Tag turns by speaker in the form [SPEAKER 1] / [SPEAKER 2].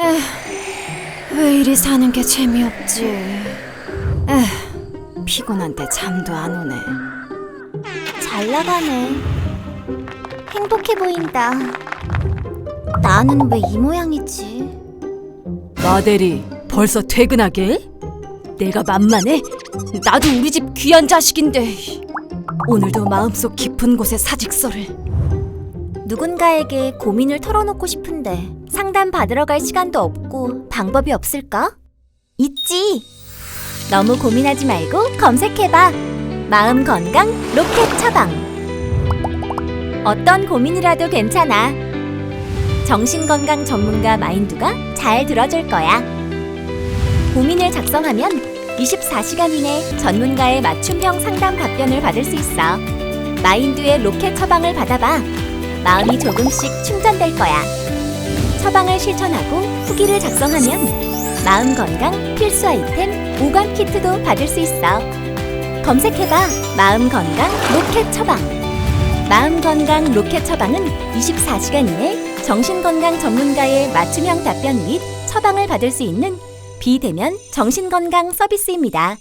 [SPEAKER 1] 에휴, 왜 이리 사는 게 재미없지? 에휴, 피곤한데 잠도 안 오네.
[SPEAKER 2] 잘 나가네. 행복해 보인다. 나는 왜 이 모양이지?
[SPEAKER 1] 마대리, 벌써 퇴근하게? 내가 만만해? 나도 우리 집 귀한 자식인데. 오늘도 마음속 깊은 곳에 사직서를.
[SPEAKER 2] 누군가에게 고민을 털어놓고 싶은데 상담 받으러 갈 시간도 없고 방법이 없을까? 있지. 너무 고민하지 말고 검색해봐. 마음 건강 로켓 처방. 어떤 고민이라도 괜찮아. 정신건강 전문가 마인두가 잘 들어줄 거야. 고민을 작성하면 24시간 이내 전문가의 맞춤형 상담 답변을 받을 수 있어. 마인두의 로켓 처방을 받아봐. 마음이 조금씩 충전될 거야. 처방을 실천하고 후기를 작성하면 마음 건강 필수 아이템 오감 키트도 받을 수 있어. 검색해봐. 마음 건강 로켓 처방. 마음 건강 로켓 처방은 24시간 이내 정신건강 전문가의 맞춤형 답변 및 처방을 받을 수 있는 비대면 정신건강 서비스입니다.